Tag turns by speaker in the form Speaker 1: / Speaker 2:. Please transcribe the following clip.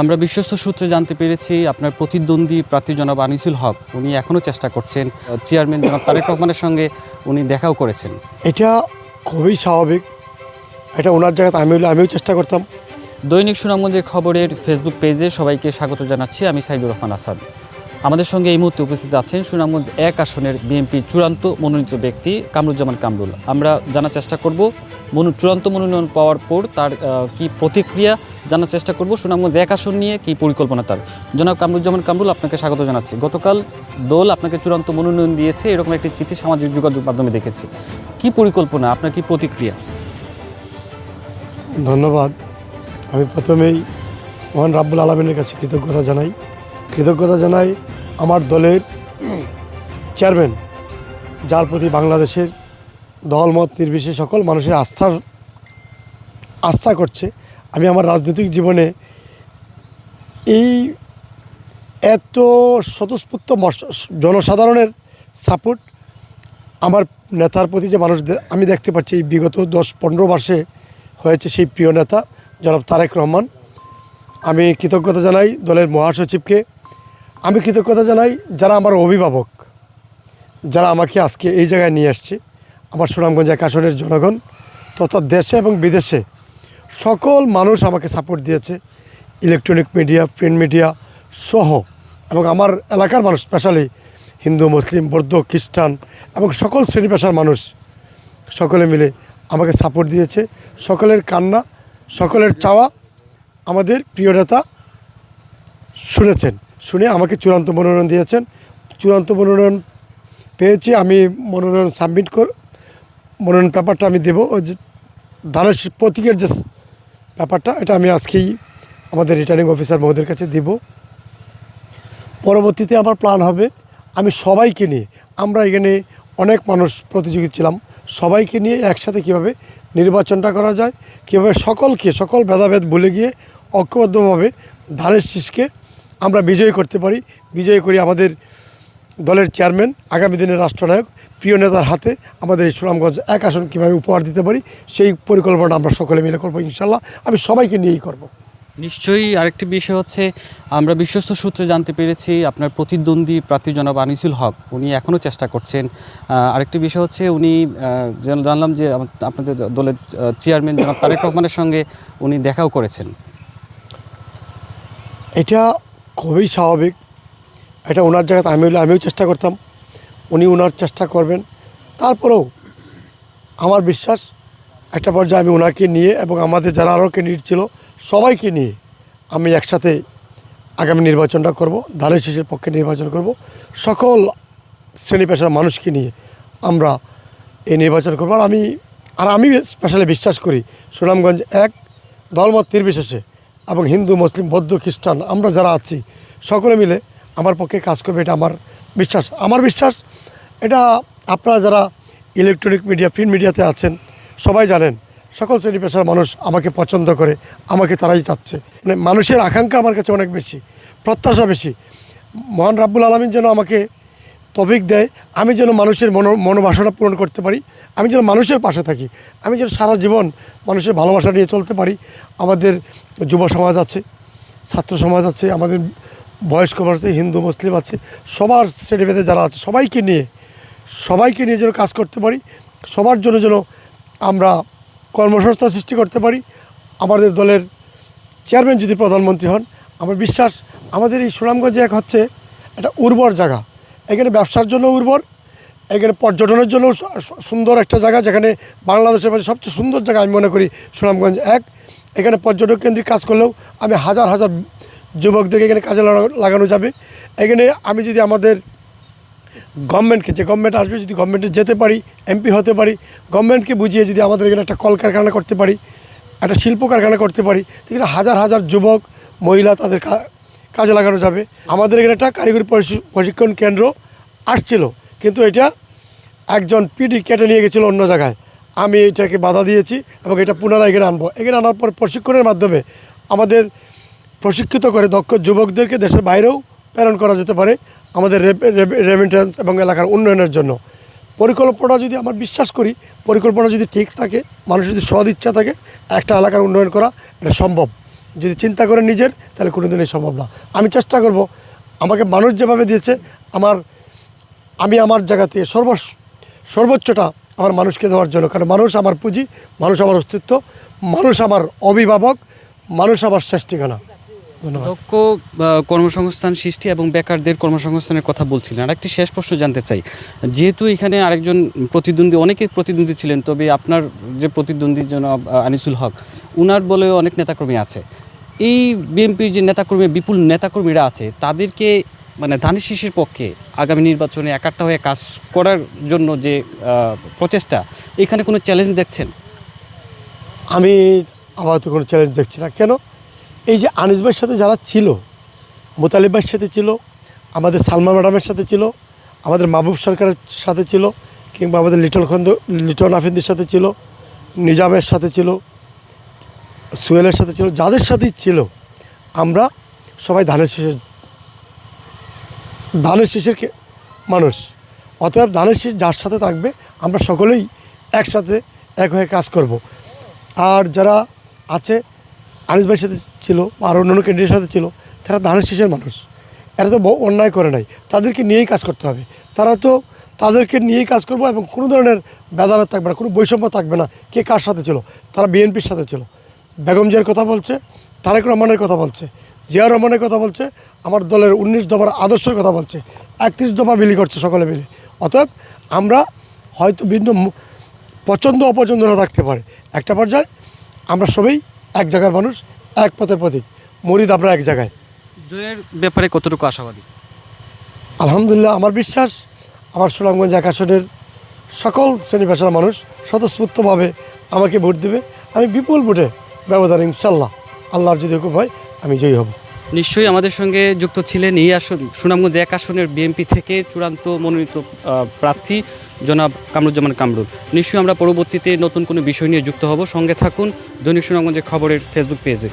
Speaker 1: আমরা বিশ্বস্ত সূত্রে জানতে পেরেছি আপনার প্রতিদ্বন্দ্বী প্রার্থী জনাব আনিসুল হক উনি এখনও চেষ্টা করছেন চেয়ারম্যান জনাব তারেক রহমানের সঙ্গে উনি দেখাও করেছেন।
Speaker 2: এটা খুবই স্বাভাবিক। এটা ওনার জায়গাতে আমি হলে আমিও চেষ্টা করতাম।
Speaker 1: দৈনিক সুনামগঞ্জের খবরের ফেসবুক পেজে সবাইকে স্বাগত জানাচ্ছি আমি সাইদুর রহমান আসাদ। আমাদের সঙ্গে এই মুহূর্তে উপস্থিত আছেন সুনামগঞ্জ এক আসনের বিএনপি চূড়ান্ত মনোনীত ব্যক্তি কামরুজ্জামান কামরুল। আমরা জানার চেষ্টা করব মনো, চূড়ান্ত মনোনয়ন পাওয়ার পর তার কি প্রতিক্রিয়া জানার চেষ্টা করব, সুনামগঞ্জ এক আসন নিয়ে কি পরিকল্পনা তার? জনাব কামরুজ্জামান কামরুল, আপনাকে স্বাগত জানাচ্ছি। গতকাল দল আপনাকে চূড়ান্ত মনোনয়ন দিয়েছে, এরকম একটি চিঠি সামাজিক যোগাযোগ মাধ্যমে দেখেছি। কি পরিকল্পনা, আপনার কি প্রতিক্রিয়া?
Speaker 2: ধন্যবাদ। আমি প্রথমেই মহান রাব্বুল আলমিনের কাছে কৃতজ্ঞতা জানাই। কৃতজ্ঞতা জানাই আমার দলের চেয়ারম্যান যার প্রতি বাংলাদেশের দলমত নির্বিশেষে সকল মানুষের আস্থার আস্থা করছে। আমি আমার রাজনৈতিক জীবনে এই এত স্বতঃস্ফূর্ত জনসাধারণের সাপোর্ট আমার নেতার প্রতি যে মানুষ আমি দেখতে পাচ্ছি এই বিগত দশ পনেরো মাসে হয়েছে সেই প্রিয় নেতা জনাব তারেক রহমান। আমি কৃতজ্ঞতা জানাই দলের মহাসচিবকে। আমি কৃতজ্ঞতা জানাই যারা আমার অভিভাবক, যারা আমাকে আজকে এই জায়গায় নিয়ে আসছে। আমার সুনামগঞ্জ এক আসনের জনগণ তথা দেশে এবং বিদেশে সকল মানুষ আমাকে সাপোর্ট দিয়েছে। ইলেকট্রনিক মিডিয়া প্রিন্ট মিডিয়া সহ এবং আমার এলাকার মানুষ স্পেশালি হিন্দু, মুসলিম, বৌদ্ধ, খ্রিস্টান এবং সকল শ্রেণি পেশার মানুষ সকলে মিলে আমাকে সাপোর্ট দিয়েছে। সকলের কান্না, সকলের চাওয়া আমাদের প্রিয় নেতা শুনেছেন, শুনে আমাকে চূড়ান্ত মনোনয়ন দিয়েছেন। চূড়ান্ত মনোনয়ন পেয়েছি আমি মনোনয়ন সাবমিট কর মনোনয়ন পেপারটা আমি দেবো। ওই যে ধানের প্রতীকের যে ব্যাপারটা এটা আমি আজকেই আমাদের রিটার্নিং অফিসার মহোদয়ের কাছে দিব। পরবর্তীতে আমার প্ল্যান হবে, আমি সবাইকে নিয়ে, আমরা এখানে অনেক মানুষ প্রতিযোগী ছিলাম, সবাইকে নিয়ে একসাথে কীভাবে নির্বাচনটা করা যায়, কীভাবে সকলকে, সকল ভেদাভেদ ভুলে গিয়ে ঐক্যবদ্ধভাবে ধানের শীষকে আমরা বিজয়ী করতে পারি। বিজয়ী করি আমাদের দলের চেয়ারম্যান আগামী দিনের রাষ্ট্রনায়ক প্রিয় নেতার হাতে আমাদের এই সুনামগঞ্জ এক আসন কীভাবে উপহার দিতে পারি সেই পরিকল্পনা আমরা সকলে মিলে করব ইনশাল্লাহ আমি সবাইকে নিয়েই করব।
Speaker 1: নিশ্চয়ই আরেকটি বিষয় হচ্ছে আমরা বিশ্বস্ত সূত্রে জানতে পেরেছি আপনার প্রতিদ্বন্দ্বী প্রার্থী জনাব আনিসুল হক উনি এখনও চেষ্টা করছেন। আরেকটি বিষয় হচ্ছে উনি জানলাম যে আপনাদের দলের চেয়ারম্যান জনাব তারেক রহমানের সঙ্গে উনি দেখাও করেছেন।
Speaker 2: এটা খুবই স্বাভাবিক এটা ওনার জায়গাতে আমি হলে আমিও চেষ্টা করতাম। উনি ওনার চেষ্টা করবেন। তারপরেও আমার বিশ্বাস একটা পর্যায়ে আমি ওনাকে নিয়ে এবং আমাদের যারা আরও ক্যান্ডিডেট ছিল সবাইকে নিয়ে আমি একসাথে আগামী নির্বাচনটা করব, ধানের শীষের পক্ষে নির্বাচন করব। সকল শ্রেণি পেশার মানুষকে নিয়ে আমরা এই নির্বাচন করব। আর আমি আর আমি স্পেশালি বিশ্বাস করি সুনামগঞ্জ এক, দলমত নির্বিশেষে এবং হিন্দু, মুসলিম, বৌদ্ধ, খ্রিস্টান, আমরা যারা আছি, সকলে মিলে আমার পক্ষে কাজ করবে, এটা আমার বিশ্বাস। আমার বিশ্বাস, এটা আপনারা যারা ইলেকট্রনিক মিডিয়া প্রিন্ট মিডিয়াতে আছেন, সবাই জানেন, সকল শ্রেণি পেশার মানুষ আমাকে পছন্দ করে, আমাকে তারাই চাচ্ছে। মানে মানুষের আকাঙ্ক্ষা আমার কাছে অনেক বেশি, প্রত্যাশা বেশি। মহান রাব্বুল আলমিন যেন আমাকে তফিক দেয়, আমি যেন মানুষের মনো, মনোবাসনা পূরণ করতে পারি, আমি যেন মানুষের পাশে থাকি, আমি যেন সারা জীবন মানুষের ভালোবাসা নিয়ে চলতে পারি। আমাদের যুব সমাজ আছে, ছাত্র সমাজ আছে, আমাদের বয়স্ক মানুষ হিন্দু, মুসলিম আছে, সবার শ্রেণীভেদে যারা আছে, সবাইকে নিয়ে সবাইকে নিয়ে যেন কাজ করতে পারি, সবার জন্য যেন আমরা কর্মসংস্থান সৃষ্টি করতে পারি, আমাদের দলের চেয়ারম্যান যদি প্রধানমন্ত্রী হন, আমার বিশ্বাস আমাদের এই সুনামগঞ্জে এক হচ্ছে একটা উর্বর জায়গা। এখানে ব্যবসার জন্য উর্বর, এখানে পর্যটনের জন্য সুন্দর একটা জায়গা, যেখানে বাংলাদেশের মধ্যে সবচেয়ে সুন্দর জায়গা আমি মনে করি সুনামগঞ্জ এক। এখানে পর্যটক কেন্দ্রিক কাজ করলেও আমি হাজার হাজার যুবকদেরকে এখানে কাজে লাগা- লাগানো যাবে। এখানে আমি যদি আমাদের গভর্নমেন্টকে, যে গভর্নমেন্ট আসবে, যদি গভর্নমেন্টে যেতে পারি, এমপি হতে পারি, গভর্নমেন্টকে বুঝিয়ে যদি আমাদের এখানে একটা কলকারখানা করতে পারি, একটা শিল্প কারখানা করতে পারি তাহলে হাজার হাজার যুবক, মহিলা তাদের কাজে লাগানো যাবে। আমাদের এখানে একটা কারিগরি প্রশিক্ষণ কেন্দ্র আসছিল, কিন্তু এটা একজন পিডি কেটে নিয়ে গেছিল অন্য জায়গায়। আমি এটাকে বাধা দিয়েছি এবং এটা পুনরায় এখানে আনব। এখানে আনার পর প্রশিক্ষণের মাধ্যমে আমাদের প্রশিক্ষিত করে দক্ষ যুবকদেরকে দেশের বাইরেও প্রেরণ করা যেতে পারে আমাদের রেমিটেন্স এবং এলাকার উন্নয়নের জন্য। পরিকল্পনা যদি আমার বিশ্বাস করি, পরিকল্পনা যদি ঠিক থাকে মানুষ যদি সদ ইচ্ছা থাকে, একটা এলাকার উন্নয়ন করা এটা সম্ভব। যদি চিন্তা করে নিজের, তাহলে কোনোদিনই সম্ভব না। আমি চেষ্টা করব, আমাকে মানুষ যেভাবে দিয়েছে, আমার, আমি আমার জায়গা থেকে সর্ব সর্বোচ্চটা আমার মানুষকে দেওয়ার জন্য। কারণ মানুষ আমার পুঁজি, মানুষ আমার অস্তিত্ব, মানুষ আমার অভিভাবক, মানুষ আমার শেষ
Speaker 1: দক্ষ কর্মসংস্থান সৃষ্টি এবং বেকারদের কর্মসংস্থানের কথা বলছিলেন। আর একটি শেষ প্রশ্ন জানতে চাই। যেহেতু এখানে আরেকজন প্রতিদ্বন্দ্বী অনেকে প্রতিদ্বন্দ্বী ছিলেন তবে আপনার যে প্রতিদ্বন্দ্বী জনাব আনিসুল হক উনার বলে অনেক নেতাকর্মী আছে। এই বিএনপির যে নেতাকর্মী বিপুল নেতাকর্মীরা আছে তাদেরকে মানে ধানের শীষের পক্ষে আগামী নির্বাচনে একাট্টা হয়ে কাজ করার জন্য যে প্রচেষ্টা এখানে কোনো চ্যালেঞ্জ দেখছেন?
Speaker 2: আমি আপাতত কোনো চ্যালেঞ্জ দেখছি না। কেন? এই যে আনিস ভাইয়ের সাথে যারা ছিল, মোতালিব ভাইয়ের সাথে ছিল, আমাদের সালমা ম্যাডামের সাথে ছিল, আমাদের মাহবুব সরকারের সাথে ছিল, কিংবা আমাদের লিটন খন্দ, লিটন আফিন্দির সাথে ছিল, নিজামের সাথে ছিল সুয়েলের সাথে ছিল, যাদের সাথেই ছিল, আমরা সবাই ধানের শীষের ধানের শীষের মানুষ। অতএব ধানের শীষ যার সাথে থাকবে, আমরা সকলেই একসাথে এক হয়ে কাজ করব। আর যারা আছে আনিস ভাইয়ের সাথে ছিল আর অন্যান্য কেন্দ্রের সাথে ছিল, তারা ধানের শীষের মানুষ। এরা তো অন্যায় করে নাই। তাদেরকে নিয়েই কাজ করতে হবে। তারা তো তাদেরকে নিয়েই কাজ করব এবং কোনো ধরনের ভেদাভেদ থাকবে না, কোনো বৈষম্য থাকবে না, কে কার সাথে ছিল। তারা বিএনপির সাথে ছিল। বেগম জিয়ার কথা বলছে, তারেক রহমানের কথা বলছে জিয়া রহমানের কথা বলছে, আমার দলের উনিশ দফার আদর্শের কথা বলছে, একত্রিশ দফা বিলি করছে সকলে মিলে। অতএব আমরা হয়তো ভিন্ন পছন্দ অপছন্দরা থাকতে পারে। একটা পর্যায়ে আমরা সবাই এক জায়গার মানুষ এক পথের প্রতীক। মরিদ আমরা এক জায়গায়।
Speaker 1: জয়ের ব্যাপারে কতটুকু আশাবাদী?
Speaker 2: আলহামদুলিল্লাহ আমার বিশ্বাস আমার সুনামগঞ্জ এক আসনের সকল শ্রেণি পেশার মানুষ স্বতঃস্ফূর্তভাবে আমাকে ভোট দেবে। আমি বিপুল ভোটে ব্যবধান ইনশাল্লাহ আল্লাহর যদি হুকুম হয় আমি জয়ী হব।
Speaker 1: নিশ্চয়ই আমাদের সঙ্গে যুক্ত ছিলেন এই আসন, সুনামগঞ্জ এক আসনের বিএনপি থেকে চূড়ান্ত মনোনীত প্রার্থী জনাব কামরুজ্জামান কামরুল। নিশ্চয়ই আমরা পরবর্তীতে নতুন কোনো বিষয় নিয়ে যুক্ত হব। সঙ্গে থাকুন দৈনিক সুনামগঞ্জের খবরের ফেসবুক পেজে